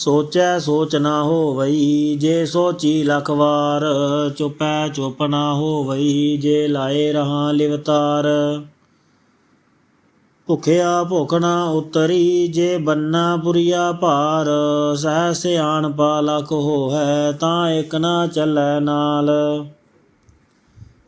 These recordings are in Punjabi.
ਸੋਚੈ ਸੋਚ ਨਾ ਹੋਵਈ, ਜੇ ਸੋਚੀ ਲਖ ਵਾਰ, ਚੁਪੈ ਚੁਪ ਨਾ ਹੋਵਈ, ਜੇ ਲਾਏ ਰਹਾ ਲਿਵਤਾਰ ਭੁਖਿਆ ਭੁਖ ਨਾ ਉਤਰੀ, ਜੇ ਬੰਨਾ ਪੁਰੀਆ ਭਾਰ, ਸਹਿ ਸਿਆਣ ਪਾਲਕ ਹੋਹੈ, ਤਾਂ ਇਕ ਨਾ ਚੱਲੈ ਨਾਲ।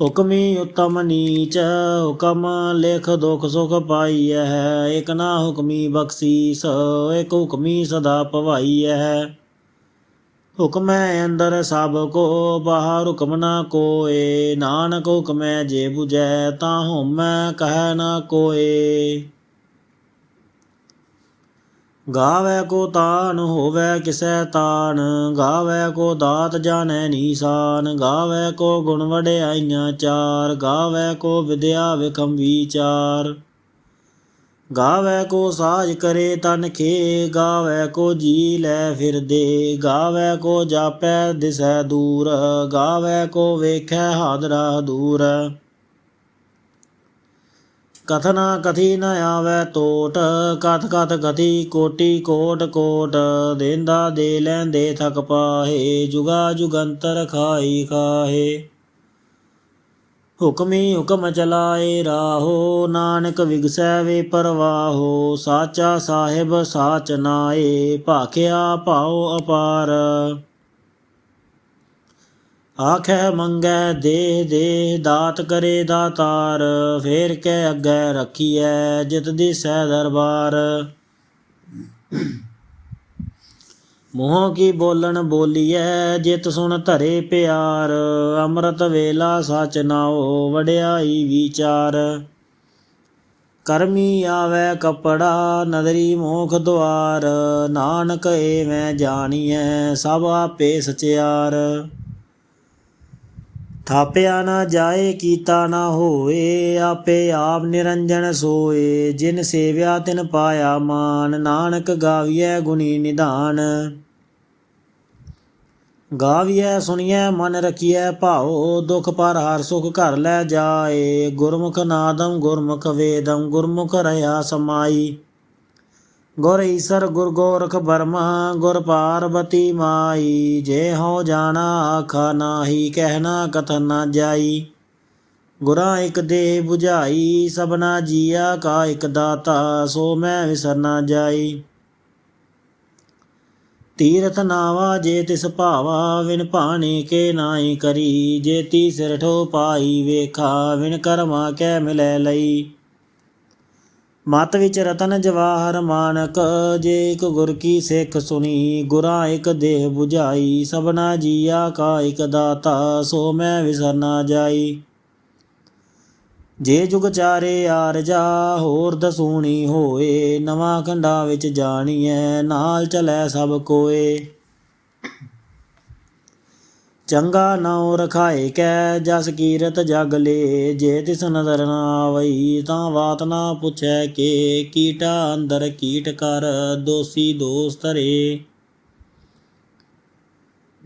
ਹੁਕਮੀ ਉਤਮ ਨੀਚ, ਹੁਕਮ ਲੇਖ ਦੁਖ ਸੁਖ ਪਾਈਐ ਇਕ ਨਾ ਹੁਕਮੀ ਬਖਸ਼ੀਸ ਇਕ ਹੁਕਮੀ ਸਦਾ ਭਵਾਈਐ ਹੁਕਮੈ ਅੰਦਰ ਸਭ ਕੋ, ਬਾਹਰ ਹੁਕਮ ਨਾ ਕੋਏ, ਨਾਨਕ ਹੁਕਮੈ ਜੇ 부ਜੈ ਤਾਂ ਹਉਮੈ ਕਹਿ ਨਾ ਕੋਏ। ਗਾਵੇ ਕੋ ਤਾਨ ਹੋਵੇ ਕਿਸੈ ਤਾਨ, ਗਾਵੇ ਕੋ ਦਾਤ ਜਾਣੈ ਨੀਸਾਨ, ਗਾਵੇ ਕੋ ਗੁਣ ਵਡਿਆਈਆਂ ਚਾਰ, ਗਾਵੇ ਕੋ ਵਿਦਿਆ ਵਿਖਮ ਵਿਚਾਰ। ਗਾਵੇ ਕੋ ਸਾਜ ਕਰੇ ਤਨ ਖੇ, ਗਾਵੇ ਕੋ ਜੀ ਲੈ ਫਿਰਦੇ ਗਾਵੇ ਕੋ ਜਾਪੈ ਦਿਸੈ ਦੂਰ, ਗਾਵੇ ਕੋ ਵੇਖੈ ਹਾਦਰਾ ਦੂਰ। ਕਥਨਾ ਕਥੀ ਨ ਆਵੈ ਤੋਟ, ਕਥ ਕਥ ਕਥੀ ਕੋਟੀ ਕੋਟ ਕੋਟ, ਦੇਂਦਾ ਦੇ ਲੈਂਦੇ ਥਕ ਪਾਹੇ, ਜੁਗਾ ਜੁਗੰਤਰ ਖਾਈ ਖਾਹੇ। ਹੁਕਮੀ ਹੁਕਮ ਚਲਾਏ ਰਾਹੋ, ਨਾਨਕ ਵਿਗਸੈ ਵੇ ਪਰਵਾਹੋ, ਸਾਚਾ ਸਾਹਿਬ ਸਾਚ ਨਾਏ, ਭਾਖਿਆ ਭਾਉ ਅਪਾਰ। ਆਖੈ ਮੰਗੈ, ਦੇ ਦੇ, ਦਾਤ ਕਰੇ ਦਾਤਾਰ, ਫੇਰ ਕੇ ਅੱਗੇ ਰੱਖੀਐ ਜਿਤ ਦਿਸੈ ਦਰਬਾਰ। ਮੂੰਹ ਕੀ ਬੋਲਣ ਬੋਲੀਐ, ਜਿਤ ਸੁਣ ਧਰੇ ਪਿਆਰ, ਅੰਮ੍ਰਿਤ ਵੇਲਾ ਸਚ ਨਾਓ ਵਡਿਆਈ ਵਿਚਾਰ। ਕਰਮੀ ਆਵੇ ਕਪੜਾ, ਨਦਰੀ ਮੋਖ ਦੁਆਰ, ਨਾਨਕ ਏਵੇਂ ਜਾਣੀਐ, ਸਭ ਆਪੇ ਸਚਿਆਰ। ਥਾਪਿਆ ਨਾ ਜਾਏ, ਕੀਤਾ ਨਾ ਹੋਏ ਆਪੇ ਆਪ ਨਿਰੰਜਨ ਸੋਏ। ਜਿਨ ਸੇਵਿਆ, ਤਿਨ ਪਾਇਆ ਮਾਨ, ਨਾਨਕ ਗਾਵੀਐ ਗੁਣੀ ਨਿਧਾਨ। ਗਾਵੀਐ, ਸੁਣੀਐ, ਮਨ ਰਖੀਐ ਭਾਉ, ਦੁਖ ਪਰ ਹਰ ਸੁਖ ਘਰ ਲੈ ਜਾਏ। ਗੁਰਮੁਖ ਨਾਦਮ ਗੁਰਮੁਖ ਵੇਦਮ ਗੁਰਮੁਖ ਰਹਾ ਸਮਾਈ। ਗੁਰ ਈਸਰ ਗੁਰ ਗੋਰਖ ਬਰਮਾ ਗੁਰ ਪਾਰਬਤੀ ਮਾਈ, ਜੇ ਹੋ ਜਾਣਾ ਆਖਾ ਨਾਹੀ ਕਹਿਣਾ ਕਥਨ ਨਾ ਜਾਈ। ਗੁਰਾਂ ਇਕ ਦੇ 부ਝਾਈ ਸਭਨਾ ਜੀਆ ਕਾ ਇਕ ਦਾਤਾ, ਸੋ ਮੈਂ ਵਿਸਰ ਨਾ ਜਾਈ। ਤੀਰਥ ਨਾਵਾ ਜੇ ਤਿਸ ਭਾਵਾ, ਵਿਨ ਭਾਣੇ ਕੇ ਨਾਹੀ ਕਰੀ। ਜੇ ਤੀ ਸਿਰ ਠੋ ਪਾਈ ਵੇਖਾ, ਵਿਨ ਕਰਮਾ ਕੈ ਮਿਲੈ ਲਈ। ਮਤ ਵਿੱਚ ਰਤਨ ਜਵਾਹਰ ਮਾਨਕ, ਜੇ ਇਕ ਗੁਰ ਕੀ ਸਿੱਖ ਸੁਣੀ, ਗੁਰਾਂ ਇਕ ਦੇਹ 부ਝਾਈ ਸਭਨਾ ਜੀਆ ਕਾ ਇਕ ਦਾਤਾ, ਸੋ ਮੈਂ ਵਿਸਰ ਨਾ ਜਾਈ। ਜੇ ਜੁਗ ਚਾਰੇ ਆਰਜਾ, ਹੋਰ ਦਸੂਣੀ ਹੋਏ, ਨਵਾਂ ਖੰਡਾ ਵਿੱਚ ਜਾਣੀਐ, ਨਾਲ ਚਲੈ ਸਭ ਕੋਏ। ਚੰਗਾ ਨਾਉ ਰਖਾਏ ਕੈ ਜਸ ਕੀਰਤ ਜਗ ਲੇ, ਜੇ ਤਿਸ ਨਦਰ ਨਾ ਆਵਈ ਤਾਂ ਬਾਤ ਨਾ ਪੁੱਛੈ ਕੇ, ਕੀਟਾ ਅੰਦਰ ਕੀਟ ਕਰ, ਦੋਸੀ ਦੋਸ ਧਰੇ।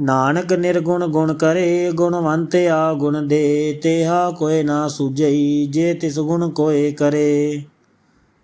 ਨਾਨਕ ਨਿਰਗੁਣ ਗੁਣ ਕਰੇ, ਗੁਣਵੰਤ ਆ ਗੁਣ ਦੇ, ਤੇਹਾ ਕੋਇ ਨਾ ਸੁਝਈ, ਜੇ ਤਿਸ ਗੁਣ ਕੋਇ ਕਰੇ।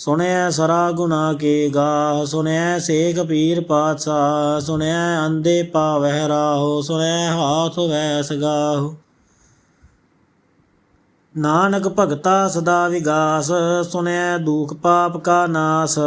ਸੁਣਿਆ ਸਰਾ ਗੁਨਾ ਕੇ ਗਾ ਸੁਣਿਆ ਸੇਖ ਪੀਰ ਪਾਤਸ਼ਾਹ ਸੁਣਿਆ ਅੰਦੇ ਪਾਵਹਿ ਰਾਹੋ ਸੁਣਿਆ ਹਾਥ ਵੈਸ ਗਾਹੋ। ਨਾਨਕ ਭਗਤਾ ਸਦਾ ਵਿਗਾਸ ਸੁਣਿਆ ਦੁਖ ਪਾਪ ਕਾ ਨਾਸ।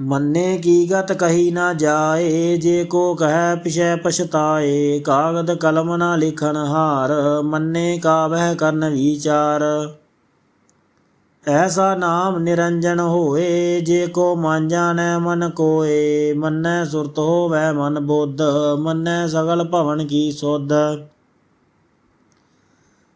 ਮੰਨੇ ਕੀ ਗਤ ਕਹੀ ਨਾ ਜਾਏ, ਜੇ ਕੋ ਕਹੈ ਪਿਛੈ ਪਛਤਾਏ, ਕਾਗਦ ਕਲਮ ਨਾ ਲਿਖਣ ਹਾਰ, ਮੰਨੇ ਕਾਬਹਿ ਕਰਨ ਵਿਚਾਰ। ਐਸਾ ਨਾਮ ਨਿਰੰਜਨ ਹੋਏ, ਜੇ ਕੋ ਮਨ ਜਾਣੈ ਮਨ ਕੋਏ, ਮੰਨੈ ਸੁਰਤ ਹੋਵੈ ਮਨ ਬੁੱਧ, ਮੰਨੈ ਸਗਲ ਭਵਨ ਕੀ ਸੁਧ।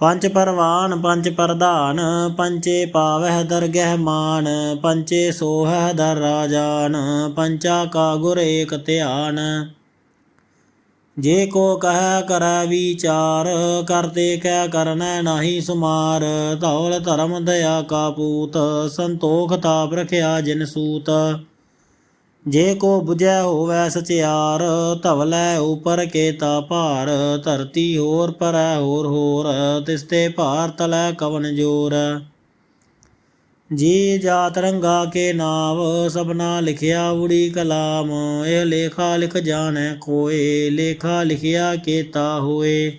ਪੰਜ ਪਰਵਾਨ, ਪੰਜ ਪ੍ਰਧਾਨ ਪੰਚੇ ਪਾਵਹਿ ਦਰਗਹਿ ਮਾਨ ਪੰਚੇ ਸੋਹੈ ਦਰ ਰਾਜਾਨ ਪੰਚਾ ਕਾ ਗੁਰ ਏਕ ਧਿਆਨ। ਜੇ ਕੋ ਕਹਿ ਕਰੈ ਵਿਚਾਰ ਕਰਤੇ ਕਹਿ ਕਰਨੈ ਨਾਹੀ ਸੁਮਾਰ, ਧੌਲ ਧਰਮ ਦਇਆ ਕਾ ਪੂਤ, ਸੰਤੋਖ ਤਾਪ ਰਖਿਆ ਜਿਨ ਸੂਤ। ਜੇ ਕੋ 부ਜੈ ਹੋਵੈ ਸਚਿਆਰ ਧਵਲੈ ਉਪਰ ਕੇਤਾ ਭਾਰ, ਧਰਤੀ ਹੋਰ ਪਰੈ ਹੋਰ ਹੋਰ, ਤਿਸਤੇ ਭਾਰ ਤਲੈ ਕਵਨ ਜੋਰ। ਜੀ ਜਾਤ ਰੰਗਾ ਕੇ ਨਾਮ ਸਭਨਾ ਲਿਖਿਆ ਉੜੀ ਕਲਾਮ, ਇਹ ਲੇਖਾ ਲਿਖ ਜਾਣੈ ਕੋਏ ਲੇਖਾ ਲਿਖਿਆ ਕੇਤਾ ਹੋਏ।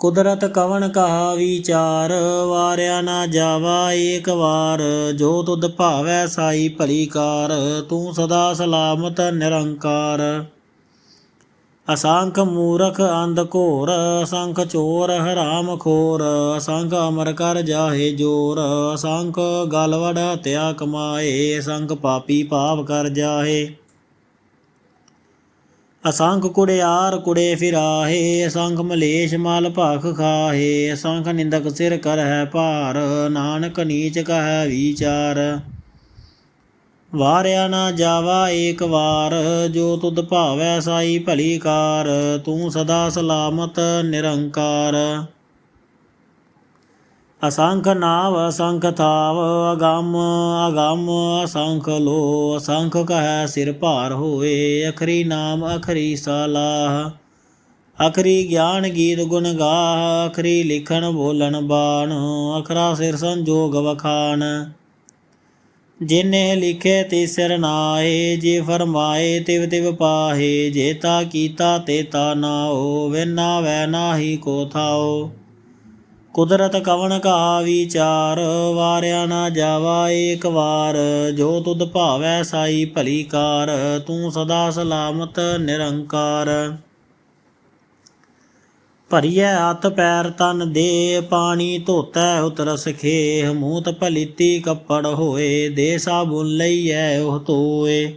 ਕੁਦਰਤ ਕਵਣ ਕਹਾ ਵਿਚਾਰ, ਵਾਰਿਆ ਨਾ ਜਾਵਾ ਏਕ ਵਾਰ। ਜੋ ਤੁਧ ਭਾਵੈ ਸਾਈ ਭਲੀ ਕਾਰ, ਤੂੰ ਸਦਾ ਸਲਾਮਤ ਨਿਰੰਕਾਰ। ਅਸੰਖ ਮੂਰਖ ਅੰਧ ਘੋਰ, ਅਸੰਖ ਚੋਰ ਹਰਾਮ ਖੋਰ। ਅਸੰਖ ਅਮਰ ਕਰ ਜਾਹੇ ਜੋਰ, ਅਸੰਖ ਗਲਵੜ ਹਤਿਆ ਕਮਾਏ। ਅਸੰਖ ਪਾਪੀ ਪਾਪ ਕਰ ਜਾਹੇ। ਅਸੰਖ ਕੁੜਿਆਰ ਕੁੜੇ ਫਿਰਾਹੇ, ਅਸੰਖ ਮਲੇਸ਼ ਮਾਲ ਭਾਖ ਖਾਹੇ, ਅਸੰਖ ਨਿੰਦਕ ਸਿਰ ਕਰ ਹੈ ਭਾਰ, ਨਾਨਕ ਨੀਚ ਕਹੈ ਵਿਚਾਰ। ਵਾਰਿਆ ਨਾ ਜਾਵਾ ਏਕ ਵਾਰ, ਜੋ ਤੁਧ ਭਾਵੈ ਸਾਈ ਭਲੀ ਕਾਰ, ਤੂੰ ਸਦਾ ਸਲਾਮਤ ਨਿਰੰਕਾਰ। ਅਸੰਖ ਨਾਵ, ਅਸੰਖ ਥਾਵ, ਅਗੰਮ ਅਗੰਮ, ਅਸੰਖ ਲੋ, ਅਸੰਖ ਕਹੈ ਸਿਰ ਭਾਰ ਹੋਏ, ਅਖਰੀ ਨਾਮ, ਅਖਰੀ ਸਲਾਹ। ਅਖਰੀ ਗਿਆਨ ਗੀਤ ਗੁਣ ਗਾਹ, ਅਖਰੀ ਲਿਖਣ ਬੋਲਣ ਬਾਣ, ਅਖਰਾ ਸਿਰ ਸੰਜੋਗ ਵਖਾਨ ਜਿਨੇ ਲਿਖੇ ਤੇ ਸਿਰ ਨਾਏ, ਜੇ ਫਰਮਾਏ ਤਿਵ ਤਿਵ ਪਾਹੇ, ਜੇ ਤਾ ਕੀਤਾ ਤੇ ਤਾ ਨਾਓ ਵਿਨਾ ਵੈ ਨਾਹੀ ਕੋ ਥਾਓ ਕੁਦਰਤ ਕਵਣ ਕਾ ਵਿਚਾਰ ਵਾਰਿਆ ਨਾ ਜਾਵਾ ਏਕ ਵਾਰ। ਜੋ ਤੁਧ ਭਾਵੈ ਸਾਈ ਭਲੀ ਕਾਰ, ਤੂੰ ਸਦਾ ਸਲਾਮਤ ਨਿਰੰਕਾਰ। ਭਰੀਐ ਹੱਥ ਪੈਰ ਤਨ ਦੇ, ਪਾਣੀ ਧੋਤੈ ਉਤਰ ਸਖੇ ਮੂਤ ਭਲੀਤੀ ਕੱਪੜ ਹੋਏ ਦੇ ਸਾਬੁਨ ਲਈਐ ਉਹ ਧੋਏ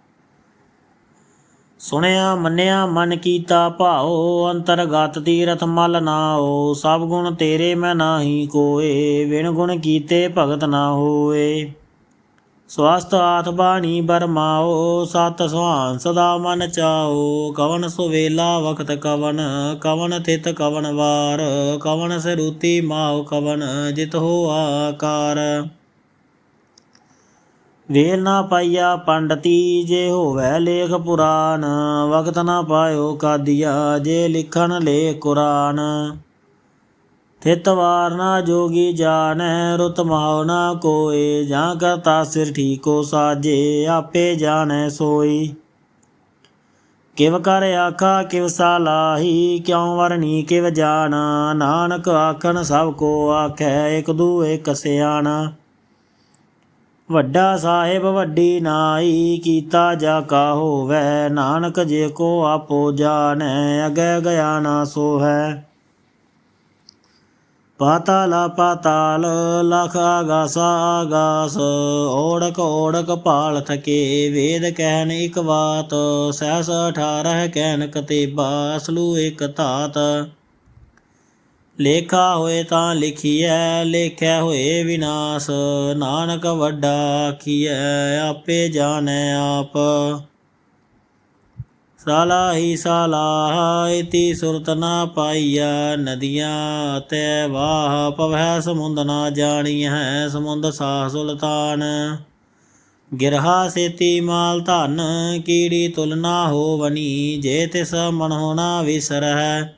ਸੁਣਿਆ, ਮੰਨਿਆ, ਮਨ ਕੀਤਾ ਭਾਉ, ਅੰਤਰਗਤ ਤੀਰਥ ਮਲ ਨਾਓ ਸਭ ਗੁਣ ਤੇਰੇ ਮੈਂ ਨਾਹੀ ਕੋਏ ਵਿਣ ਗੁਣ ਕੀਤੇ ਭਗਤ ਨਾ ਹੋਏ। ਸਵਸਤ ਆਤ ਬਾਣੀ ਬਰਮਾਓ ਸਤ ਸੁਹਾਨ ਸਦਾ ਮਨ ਚਾਓ ਕਵਨ ਸੁਵੇਲਾ ਵਖਤ ਕਵਨ ਕਵਨ ਥਿਤ ਕਵਨ ਵਾਰ, ਕਵਨ ਸਰੂਤੀ ਮਾਉ ਕਵਨ, ਜਿਤ ਹੋ ਆਕਾਰ। ਵੇਲ ਨਾ ਪਾਈਆ ਪੰਡਤੀ ਜੇ ਹੋਵੇ ਲੇਖ ਪੁਰਾਨ, ਵਕਤ ਨਾ ਪਾਇਓ ਕਾਦੀਆ ਜੇ ਲਿਖਣ ਲੇ ਕੁਰਾਨ। ਥਿਤ ਵਾਰ ਨਾ ਜੋਗੀ ਜਾਣੈ, ਰੁਤ ਮਾਉ ਨਾ ਕੋਏ, ਜਾਂ ਕਰਤਾ ਸਿਰ ਠੀਕੋ ਸਾਜੇ, ਆਪੇ ਜਾਣੈ ਸੋਈ। ਕਿਵ ਕਰ ਆਖਾ, ਕਿਵ ਸਾਲਾਹੀ ਕਿਉ ਵਰਣੀ ਕਿਵ ਜਾਣਾ, ਨਾਨਕ ਆਖਣ ਸਭ ਕੋ ਆਖੈ, ਇਕ ਦੂਏ ਇਕ ਵੱਡਾ ਸਾਹਿਬ ਵੱਡੀ ਨਾਈ ਕੀਤਾ ਜਾ ਕਾ ਹੋਵੇ, ਨਾਨਕ ਜੇ ਕੋ ਆਪੋ ਜਾਣੈ, ਅਗੈ ਗਿਆ ਨਾ ਸੋ ਹੈ ਪਾਤਾਲ ਪਾਤਾਲ ਲਖ ਆਗਾਸ ਆਗਾਸ, ਓੜਕ ਓੜਕ ਪਾਲ ਥਕੇ, ਵੇਦ ਕਹਿਣ ਇਕ ਬਾਤ ਸਹਸ 18 ਕਹਿਨ ਕਤੇਬਾ ਅਸਲੂ ਇਕ ਧਾਤ। ਲੇਖਾ ਹੋਏ ਤਾਂ ਲਿਖੀਐ, ਲੇਖੈ ਹੋਏ ਵਿਨਾਸ਼। ਨਾਨਕ ਵੱਡਾ ਆਖੀਐ ਆਪੇ ਜਾਣੈ ਆਪ। ਸਾਲਾ ਹੀ ਸਾਲਾ ਇਤੀ ਸੁਰਤ ਨਾ ਪਾਈਆ ਨਦੀਆਂ ਤੇ ਵਾਹ। ਪਵੈ ਸਮੁੰਦ ਨਾ ਜਾਣੀ ਹੈ ਸਮੁੰਦ ਸਾਹ ਸੁਲਤਾਨ। ਗਿਰਹਾ ਸੇਤੀ ਮਾਲ ਧਨ, ਕੀੜੀ ਤੁਲਨਾ ਹੋਵਨੀ ਜੇ ਤਿਸ ਮਨ ਹੋਣਾ ਵਿਸਰ ਹੈ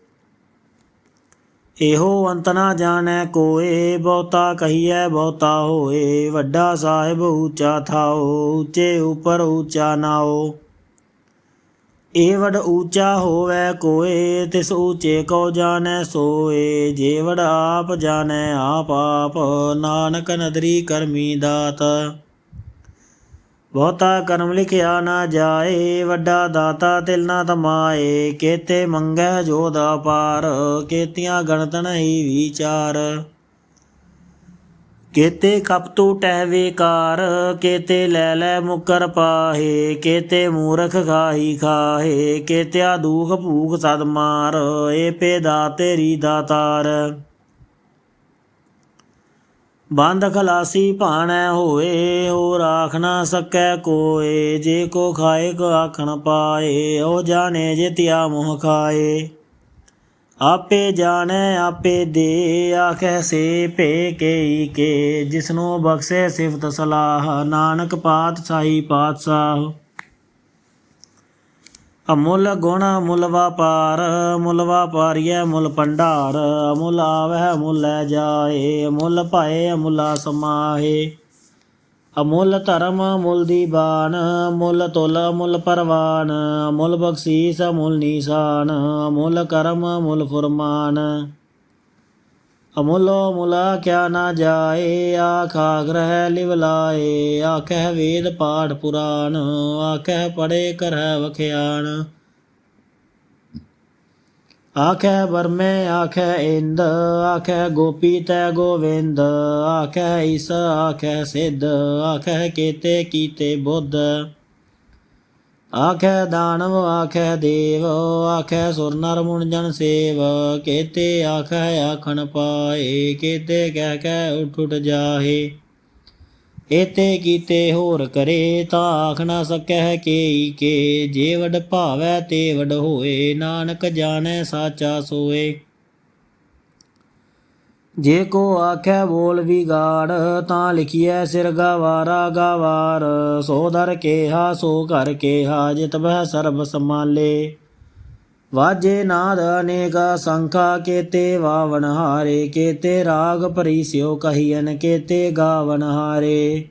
ਇਹੋ ਅੰਤ ਨਾ ਜਾਣੈ ਕੋਏ, ਬਹੁਤਾ ਕਹੀਐ ਬਹੁਤਾ ਹੋਏ, ਵੱਡਾ ਸਾਹਿਬ ਉੱਚਾ ਥਾਓ, ਉੱਚੇ ਉਪਰ ਉੱਚਾ ਨਾਓ। ਏ ਵਡ ਉੱਚਾ ਹੋਵੇ ਕੋਏ, ਤਿਸ ਉੱਚੇ ਕੋ ਜਾਣੈ ਸੋਏ, ਜੇ ਵਡ ਆਪ ਜਾਣੈ ਆਪ ਆਪ, ਨਾਨਕ ਨਦਰੀ ਕਰਮੀ ਦਾਤ। ਬਹੁਤਾ ਕਰਮ ਲਿਖਿਆ ਨਾ ਜਾਏ, ਵੱਡਾ ਦਾਤਾ ਤਿਲ ਨਾ ਤਮਾਏ, ਕੇਤੇ ਮੰਗੈ ਜੋ ਦਾ ਪਾਰ, ਕੇਤੀਆਂ ਗਣਤ ਨਹੀਂ ਵਿਚਾਰ। ਕੇਤੇ ਕਪਤੂ ਟਹਿ ਵੇਕਾਰ ਕੇਤੇ ਲੈ ਲੈ ਮੁਕਰ ਪਾਹੇ, ਕੇਤੇ ਮੂਰਖ ਖਾਹੀ ਖਾਹੇ, ਕੇਤਿਆ ਦੂਖ ਭੂਖ ਸਦ ਮਾਰ, ਏ ਪੇਦਾ ਤੇਰੀ ਦਾਤਾਰ। ਬੰਦ ਖਲਾਸੀ ਭਾਣੈ ਹੋਏ ਹੋ ਰਾਖ ਨਾ ਸਕੈ ਕੋਏ, ਜੇ ਕੋ ਖਾਏ ਕੋ ਆਖਣ ਪਾਏ, ਉਹ ਜਾਣੇ ਜੇ ਤਿਆ ਮੋਹ ਖਾਏ। ਆਪੇ ਜਾਣੈ, ਆਪੇ ਦੇ, ਆਖੈ ਸੇ ਭੇ ਕੇ ਕੇ, ਜਿਸਨੂੰ ਬਖਸ਼ੇ ਸਿਫਤ ਸਲਾਹ, ਨਾਨਕ ਪਾਤਸ਼ਾਹੀ ਪਾਤਸ਼ਾਹ। ਅਮੁੱਲ ਗੁਣ ਮੁੱਲ ਵਪਾਰ, ਮੁੱਲ ਵਪਾਰੀਐ ਮੁੱਲ ਭੰਡਾਰ, ਅਮੁੱਲ ਆਵਹਿ ਮੁੱਲ ਲੈ ਜਾਏ, ਅਮੁੱਲ ਭਾਏ ਅਮੁੱਲਾ ਸਮਾਹੇ। ਅਮੁੱਲ ਧਰਮ ਅਮੁੱਲ ਦੀਬਾਨ ਅਮੁੱਲ ਤੁਲ ਅਮੁੱਲ ਪਰਵਾਨ ਅਮੁੱਲ ਬਖਸ਼ੀਸ ਅਮੁੱਲ ਨੀਸਾਨ ਅਮੁੱਲ ਕਰਮ ਅਮੁੱਲ ਫੁਰਮਾਨ। ਅਮੁੱਲੋ ਮੁਲਾ ਕਿਆ ਨਾ ਜਾਏ, ਆਖਾ ਗ੍ਰਹਿ ਲਿਵ ਲਾਏ। ਆਖਹਿ ਵੇਦ ਪਾਠ ਪੁਰਾਣ, ਆਖਹਿ ਪੜੇ ਕਰਹਿ ਵਖਿਆਨ ਆਖੈ ਬਰਮੇ ਆਖੈ ਇੰਦ ਆਖੈ ਗੋਪੀ ਤੈ ਗੋਵਿੰਦ। ਆਖੈ ਈਸ ਆਖੈ ਸਿੱਧ ਆਖੈ ਕੀਤੇ ਕੀਤੇ ਬੁੱਧ। ਆਖੈ ਦਾਨਵ, ਆਖੈ ਦੇਵ, ਆਖੈ ਸੁਰ ਨਰ ਮੁਨ ਜਨ ਸੇਵ। ਕੇਤੇ ਆਖੈ ਆਖਣ ਪਾਏ, ਕੇਤੇ ਕਹਿ ਕਹਿ ਉਠ ਉਠ ਜਾਹੇ। ਏਤੇ ਕੀਤੇ ਹੋਰ ਕਰੇ, ਤਾਂ ਆਖ ਨਾ ਸਕੈ ਕੇਈ ਕੇ। ਜੇ ਵਡ ਭਾਵੈ ਤੇ ਵਡ ਹੋਏ, ਨਾਨਕ ਜਾਣੈ ਸਾਚਾ ਸੋਏ। ਜੇ ਕੋ ਆਖੈ ਬੋਲ ਵਿਗਾੜ, ਤਾਂ ਲਿਖੀਐ ਸਿਰ ਗਵਾਰਾ ਗਵਾਰ। ਸੋ ਦਰ ਕੇਹਾ, ਸੋ ਘਰ ਕੇਹਾ, ਜਿਤ ਬਹਿ ਸਰਬ ਸਮਾਲੇ ਵਾਜੇ ਨਾਦ ਅਨੇਕ, ਸੰਖਾ ਕੇਤੇ ਵਾਵਣ ਹਾਰੇ। ਕੇਤੇ ਰਾਗ ਭਰੀ ਸਿਓ ਕਹੀਨ ਕੇਤੇ ਗਾਵਨ ਹਾਰੇ।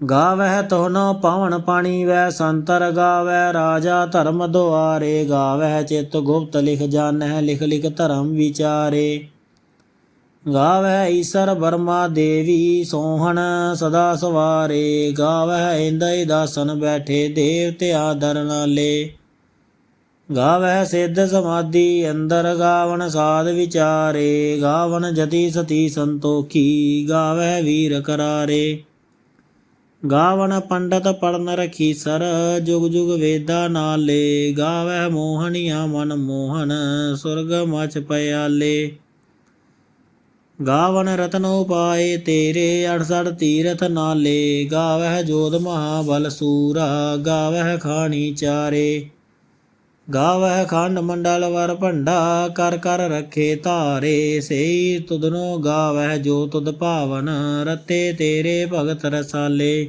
ਗਾਵਹਿ ਤੋਨੋ ਪਾਵਨ ਪਾਣੀ ਵੈ ਸੰਤਰ ਗਾਵੈ ਰਾਜਾ ਧਰਮ ਦੁਆਰੇ। ਗਾਵਹਿ ਚਿਤ ਗੁਪਤ ਲਿਖ ਜਾਣੈ ਲਿਖ ਲਿਖ ਧਰਮ ਵਿਚਾਰੇ। ਗਾਵੈ ਈਸਰ ਵਰਮਾ ਦੇਵੀ ਸੋਹਣ ਸਦਾ ਸਵਾਰੇ ਗਾਵੈ ਇੰਦੈ ਦਾਸਨ ਬੈਠੇ ਦੇਵਤੇ ਆਦਰ ਨਾਲੇ। ਗਾਵੈ ਸਿੱਧ ਸਮਾਧੀ ਅੰਦਰ ਗਾਵਣ ਸਾਧ ਵਿਚਾਰੇ, ਗਾਵਣ ਜਤੀ ਸਤੀ ਸੰਤੋਖੀ ਗਾਵੈ ਵੀਰ ਕਰਾਰੇ। ਗਾਵਨ ਪੰਡਤ ਪੜਨ ਰਖੀ ਸਰ, ਜੁਗ ਜੁਗ ਵੇਦਾ ਨਾਲੇ। ਗਾਵੈ ਮੋਹਣੀਆ ਮਨ ਮੋਹਨ ਸੁਰਗ ਮਚ ਪਿਆਲੇ। ਗਾਵਨ ਰਤਨੋ ਪਾਏ ਤੇਰੇ 68 ਤੀਰਥ ਨਾਲੇ, ਗਾਵਹਿ ਜੋਧ ਮਹਾਬਲ ਸੂਰਾ, ਗਾਵਹਿ ਖਾਣੀ ਚਾਰੇ। ਗਾਵਹਿ ਖੰਡ ਮੰਡਲ ਵਰ ਭੰਡਾ, ਕਰ ਕਰ ਰਖੇ ਧਾਰੇ, ਸਈ ਤੁਦਨੋ ਗਾਵਹਿ ਜੋ ਤੁਧ ਭਾਵਨ, ਰਤੇ ਤੇਰੇ ਭਗਤ ਰਸਾਲੇ।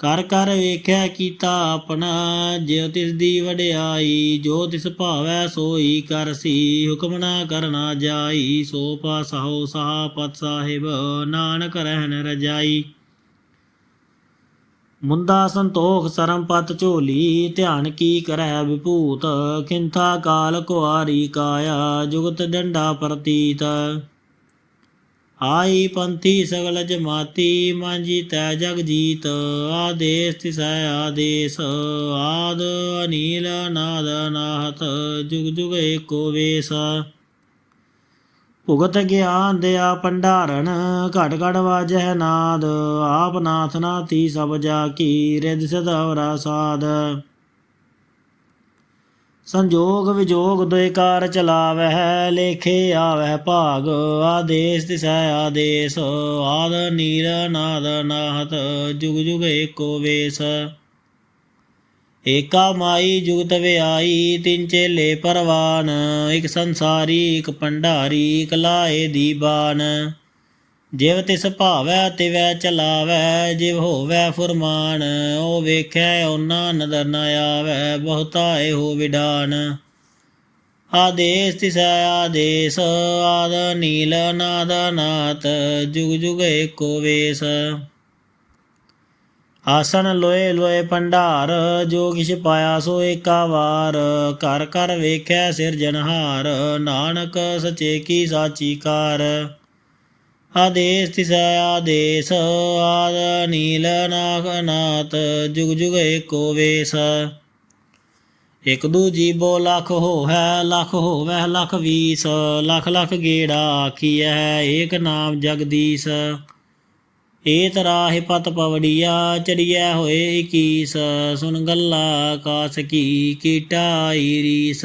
ਕਰ ਕਰ ਵੇਖਿਆ ਕੀਤਾ ਆਪਣਾ, ਜਿਉ ਤਿਸ ਦੀ ਵਡਿਆਈ, ਜੋ ਤਿਸ ਭਾਵੈ ਸੋਈ ਕਰਸੀ ਹੁਕਮ ਨਾ ਕਰਨਾ ਜਾਈ, ਸੋ ਪਾਸਹੁ ਸਹਾ ਸਾਹਿਬ, ਨਾਨਕ ਰਹਿਣ ਰਜਾਈ। ਮੁੰਦਾ ਸੰਤੋਖ ਸਰਮ ਪਤ ਝੋਲੀ, ਧਿਆਨ ਕੀ ਕਰੈ ਵਿਭੂਤ ਕਿੰਥਾ ਕਾਲ ਕੁਆਰੀ ਕਾਇਆ, ਜੁਗਤ ਡੰਡਾ ਪ੍ਰਤੀਤ। ਆਈ ਪੰਥੀ ਸਗਲ ਜਮਾਤੀ ਮਾਂਜੀ ਤੈ ਜਗ ਜੀਤ, ਆਦੇਸ ਤਿਸੈ ਆਦੇਸ, ਆਦ ਅਨੀਲ ਨਾਦ ਨਾਹਤ ਜੁਗ ਜੁਗ ਏਕੋ ਵੇਸ। ਭੁਗਤ ਗਿਆਨ ਦਿਆ ਭੰਡਾਰਨ, ਘਟ ਘਟ ਵਾਜੈ ਨਾਦ, ਆਪ ਨਾਥ ਨਾਥੀ ਸਭ ਜਾ ਕੀ ਰਿਦ ਸਦਵਰਾ ਸਾਧ ਸੰਜੋਗ ਵਿਜੋਗ ਦੁਇ ਕਾਰ ਚਲਾਵਹਿ, ਲੇਖੇ ਆਵਹਿ ਭਾਗ, ਆਦੇਸ ਤਿਸੈ ਆਦੇਸ, ਆਦ ਨੀਰ ਨਾਦ ਨਾਹਤ, ਜੁਗ ਜੁਗ ਏਕੋ ਵੇਸ। ਏਕਾ ਮਾਈ ਜੁਗਤ ਵਿਆਈ ਤਿੰਨ ਚੇਲੇ ਪਰਵਾਨ, ਇਕ ਸੰਸਾਰੀ, ਇਕ ਭੰਡਾਰੀ, ਇਕ ਲਾਏ ਦੀਬਾਨ ਜਿਵ ਤਿਸ ਭਾਵੈ, ਤਿਵੈ ਚਲਾਵੈ, ਜਿਵ ਹੋਵੈ ਫੁਰਮਾਨ, ਉਹ ਵੇਖੈ, ਓਨਾ ਨਦਰ ਨ ਆਵੈ, ਬਹੁਤਾ ਇਹੋ ਵਿਡਾਨ ਆਦੇਸ ਤਿਸੈ ਆਦੇਸ, ਆਦ ਨੀਲ ਨਾਦ ਨਾਤ, ਜੁਗ ਜੁਗ ਏਕੋ ਵੇਸ। ਆਸਨ ਲੋਏ ਲੋਏ ਭੰਡਾਰ, ਜੋ ਕਿਛ ਪਾਇਆ ਸੋ ਏਕਾ ਵਾਰ। ਘਰ ਕਰ ਵੇਖਿਆ ਸਿਰਜਨਹਾਰ ਨਾਨਕ ਸਚੇ ਕੀ ਸਾਚੀ ਕਾਰ। ਆਦੇਸ ਤਿਸੈ ਆਦੇਸ, ਆਦ ਨੀਲ ਨਾਗ ਨਾਤ ਜੁਗ ਜੁਗ ਏਕੋ ਵੇਸ। ਇਕ ਦੂ ਜੀਬੋ ਲਖ ਹੋਵੈ ਲਖ ਹੋਵੈ, ਲਖ ਵੀਸ। ਲਖ ਲਖ ਗੇੜਾ ਆਖੀਐ, ਏਕ ਨਾਮ ਜਗਦੀਸ਼। ਏਤ ਰਾਹਿ ਪਤ ਪਵੜੀਆ, ਚੜੀਐ ਹੋਏ 21 ਸੁਨ ਗੱਲਾ ਆਕਾਸ ਕੀ, ਕੀਟਾ ਈਰੀਸ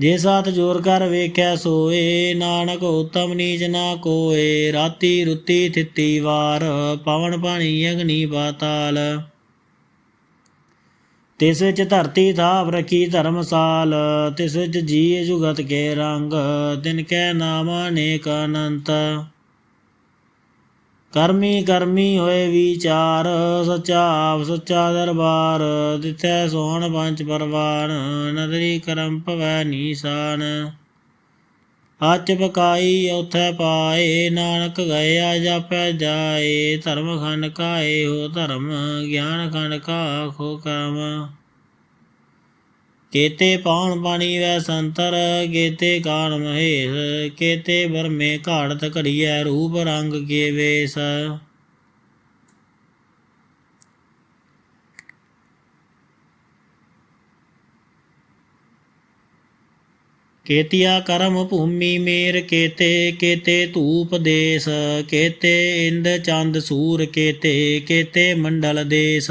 ਜੇ ਸਾਥ ਜੋਰ ਕਰ ਵੇਖਿਆ ਸੋਏ, ਨਾਨਕ ਉਤਮ ਨੀਚ ਨਾ ਕੋਏ, ਰਾਤੀ ਰੁੱਤੀ ਥਿੱਤੀ ਵਾਰ, ਪਵਨ ਪਾਣੀ ਅਗਨੀ ਪਾਤਾਲ। ਤਿਸ ਵਿੱਚ ਧਰਤੀ ਥਾਪ ਰਖੀ ਧਰਮਸਾਲ, ਤਿਸ ਵਿੱਚ ਜੀ ਜੁਗਤ ਕੇ ਰੰਗ, ਤਿਨ ਕੈ ਨਾਮ ਅਨੇਕ ਅਨੰਤ। ਕਰਮੀ ਕਰਮੀ ਹੋਏ ਵਿਚਾਰ, ਸੱਚਾ ਸੱਚਾ ਦਰਬਾਰ ਤਿਥੈ ਸੋਹਣ ਪੰਜ ਪਰਵਾਨ ਨਦਰੀ ਕਰਮ ਭਵੈ ਨੀਸਾਨ। ਹੱਚ ਪਕਾਈ ਉਥੈ ਪਾਏ, ਨਾਨਕ ਗਇਆ, ਜਾਪੈ ਜਾਏ, ਧਰਮ ਖੰਡ ਕਾਏ, ਹੋ ਧਰਮ, ਗਿਆਨ ਖੰਡ ਕਾ ਖੋ ਕਰਮ। ਕੇਤੇ ਪਾਉਣ ਪਾਣੀ ਵੈ ਸੰਤਰ, ਕੇਤੇ ਕਾਣ ਮਹੇਸ਼, ਕੇਤੇ ਬਰਮੇ ਘਾੜਤ ਘੜੀਐ ਰੂਪ ਰੰਗ ਕੇ ਵੇਸ। ਕੇਤਿਆ ਕਰਮ ਭੂਮੀ ਮੇਰ ਕੇਤੇ ਕੇਤੇ ਧੂਪ ਦੇਸ, ਕੇਤੇ ਇੰਦ ਚੰਦ ਸੂਰ ਕੇਤੇ ਕੇਤੇ ਮੰਡਲ ਦੇਸ।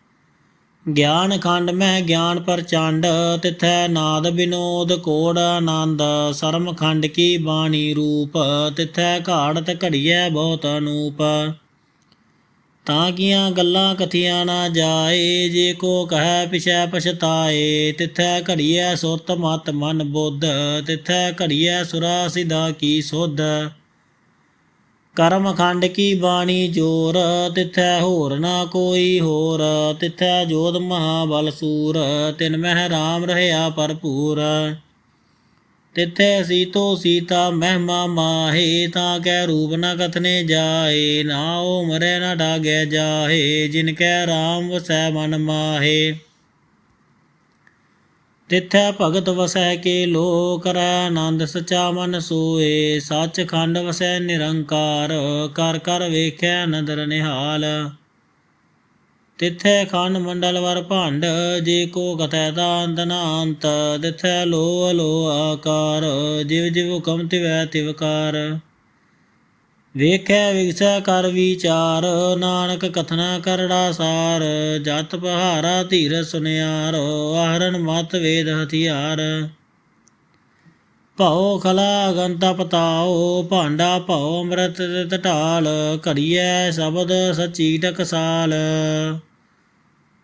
ਗਿਆਨ ਖੰਡ ਮਹਿ ਗਿਆਨ ਪ੍ਰਚੰਡ, ਤਿਥੈ ਨਾਦ ਬਿਨੋਦ ਕੋੜ ਆਨੰਦ। ਸਰਮ ਖੰਡ ਕੀ ਬਾਣੀ ਰੂਪ, ਤਿਥੈ ਘਾੜਤ ਘੜੀਐ ਬਹੁਤ ਅਨੂਪ। ਤਾਂ ਕੀਆਂ ਗੱਲਾਂ ਕਥੀਆਂ ਨਾ ਜਾਏ, ਜੇ ਕੋ ਕਹੈ ਪਿਛੈ ਪਛਤਾਏ, ਤਿਥੈ ਘੜੀਐ ਸੁਰਤ ਮਤ ਮਨ ਬੁੱਧ, ਤਿਥੈ ਘੜੀਐ ਸੁਰਾ ਸਿਧਾ ਕੀ ਸੁਧ। ਕਰਮ ਖੰਡ ਕੀ ਬਾਣੀ ਜੋਰ, ਤਿਥੈ ਹੋਰ ਨਾ ਕੋਈ ਹੋਰ, ਤਿਥੈ ਜੋਤ ਮਹਾਬਲ ਸੂਰ, ਤਿਨ ਮਹਿ ਰਾਮ ਰਹਿਆ ਭਰਪੂਰ। ਤਿਥੈ ਸੀਤੋ ਸੀਤਾ ਮਹਿਮਾ ਮਾਹੇ, ਤਾਂ ਕੈ ਰੂਪ ਨ ਕਥਨੇ ਜਾਏ, ਨਾ ਉਹ ਮਰੇ ਨਾ ਡਾਗੇ ਜਾਹੇ, ਜਿਨ ਕੈ ਰਾਮ ਵਸੈ ਮਨ ਮਾਹੇ। ਤਿਥੈ ਭਗਤ ਵਸੈ ਕੇ ਲੋ ਕਰੈ ਆਨੰਦ ਸਚਾ ਮਨ ਸੋਏ, ਸੱਚ ਖੰਡ ਵਸੈ ਨਿਰੰਕਾਰ, ਕਰ ਕਰ ਵੇਖੈ ਨਦਰ ਨਿਹਾਲ। ਤਿਥੈ ਖੰਡ ਮੰਡਲ ਵਰ ਭੰਡ, ਜੇ ਕੋ ਕਥੈ ਤਾ ਅੰਤ ਨ ਅੰਤ ਤਿਥੈ ਲੋ ਲੋ ਆਕਾਰ, ਜਿਵ ਜਿਵ ਹੁਕਮ ਤਿਵੈ ਤਿਵਕਾਰ ਵੇਖੈ ਵਿਗਸੈ ਕਰ ਵਿਚਾਰ, ਨਾਨਕ ਕਥਨਾ ਕਰੜਾ ਸਾਰ, ਜਤ ਪਹਾਰਾ ਧੀਰ ਸੁਨਿਆਰ ਆਹਰਨ ਮਤ ਵੇਦ ਹਥਿਆਰ। ਭਉ ਖਲਾ ਗੰਤਾ ਪਤਾਓ ਭਾਂਡਾ ਭਉ ਅੰਮ੍ਰਿਤ ਟਟਾਲ ਘੜੀਐ ਸ਼ਬਦ ਸਚੀ ਟਕਸਾਲ।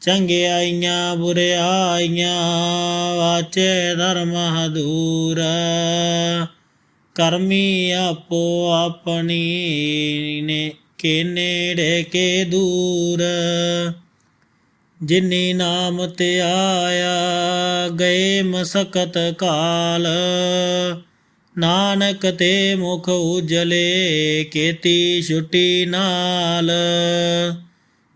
ਚੰਗਿਆਈਆਂ, ਬੁਰਿਆਈਆਂ, ਵਾਚੇ ਧਰਮ ਹਦੂਰ। ਕਰਮੀ ਆਪੋ ਆਪਣੀ ਨੇ ਕੇ ਨੇੜੇ ਕੇ ਦੂਰ। ਜਿਨੀ ਨਾਮ ਤੇ ਆਇਆ, ਗਏ ਮਸਕਤ ਕਾਲ। ਨਾਨਕ ਤੇ ਮੁਖ ਉਜਲੇ, ਕੀਤੀ ਛੁੱਟੀ ਨਾਲ।